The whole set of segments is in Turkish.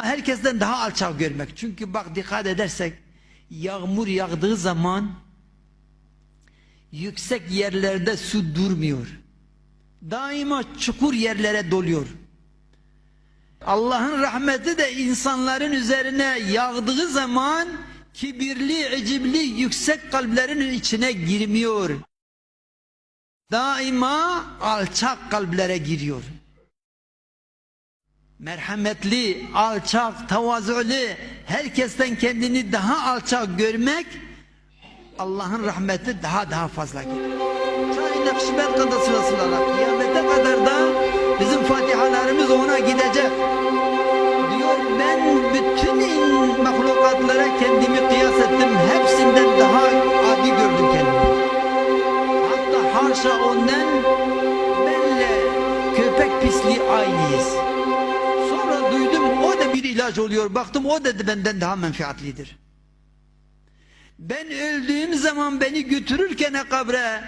Allah'ı herkesten daha alçak görmek. Çünkü bak dikkat edersek yağmur yağdığı zaman yüksek yerlerde su durmuyor. Daima çukur yerlere doluyor. Allah'ın rahmeti de insanların üzerine yağdığı zaman kibirli, icibli, yüksek kalplerin içine girmiyor. Daima alçak kalplere giriyor. Merhametli, alçak, tavazuli, herkesten kendini daha alçak görmek Allah'ın rahmeti daha daha fazla gelir. Ta Nakşibend kadar sırasıyla kıyamete kadar da bizim fatihalarımız ona gidecek. Diyor ben bütün mahlukatlara kendimi kıyas ettim. Hepsinden daha adi gördüm kendimi. Hatta haşa ondan benle köpek pisliği aynıyız. İlaç oluyor. Baktım o da benden daha menfaatlidir. Ben öldüğüm zaman beni götürürken kabre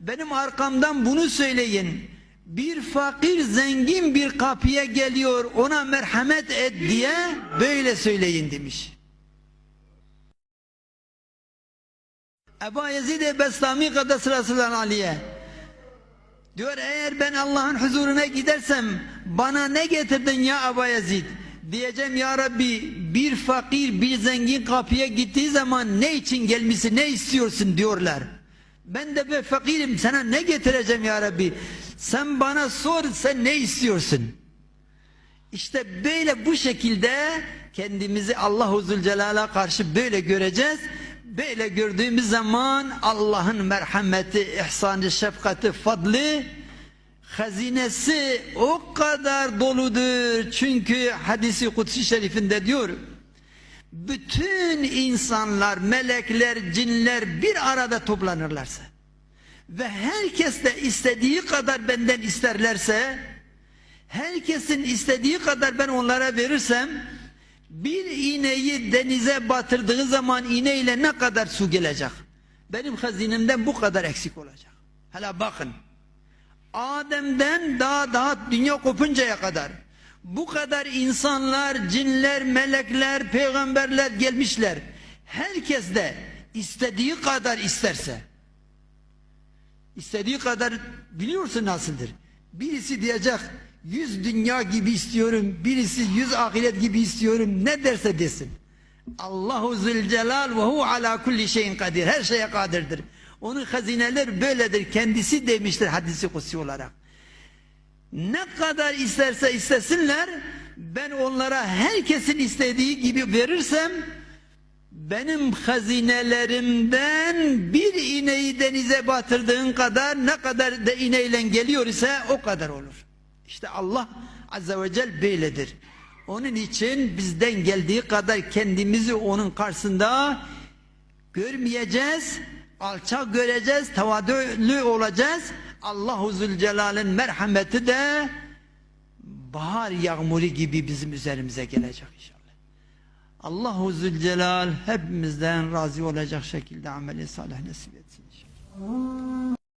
benim arkamdan bunu söyleyin. Bir fakir zengin bir kapıya geliyor ona merhamet et diye böyle söyleyin demiş. Ebu Yezid Bestami Kadasırasılan Aliye diyor eğer ben Allah'ın huzuruna gidersem bana ne getirdin ya Ebu Yezid diyeceğim ya Rabbi bir fakir bir zengin kapıya gittiği zaman ne için gelmişsin ne istiyorsun diyorlar. Ben de bir fakirim sana ne getireceğim ya Rabbi sen bana sor sen ne istiyorsun. İşte böyle bu şekilde kendimizi Allah-u Zülcelal'a karşı böyle göreceğiz. Böyle gördüğümüz zaman Allah'ın merhameti, ihsanı, şefkati, fadlı, hazinesi o kadar doludur. Çünkü hadisi kutsi şerifinde diyor, bütün insanlar, melekler, cinler bir arada toplanırlarsa ve herkes de istediği kadar benden isterlerse herkesin istediği kadar ben onlara verirsem bir iğneyi denize batırdığı zaman iğneyle ne kadar su gelecek? Benim hazinemden bu kadar eksik olacak. Hala bakın. Adem'den daha daha dünya kopuncaya kadar bu kadar insanlar, cinler, melekler, peygamberler gelmişler. Herkes de istediği kadar isterse istediği kadar biliyorsun nasıldır. Birisi diyecek yüz dünya gibi istiyorum, birisi yüz ahiret gibi istiyorum ne derse desin. Allahu Zülcelal ve hu ala kulli şeyin kadir. Her şeye kadirdir. Onun hazineler böyledir. Kendisi demiştir hadisi kutsi olarak. Ne kadar isterse istesinler ben onlara herkesin istediği gibi verirsem benim hazinelerimden bir iğneyi denize batırdığın kadar ne kadar da iğneyle geliyor ise o kadar olur. İşte Allah Azze ve Celle böyledir. Onun için bizden geldiği kadar kendimizi onun karşısında görmeyeceğiz, alçak göreceğiz, tavadülü olacağız. Allahu Zülcelal'in merhameti de bahar yağmuru gibi bizim üzerimize gelecek inşallah. Allahu Zülcelal hepimizden razı olacak şekilde ameli salih nasip etsin inşallah.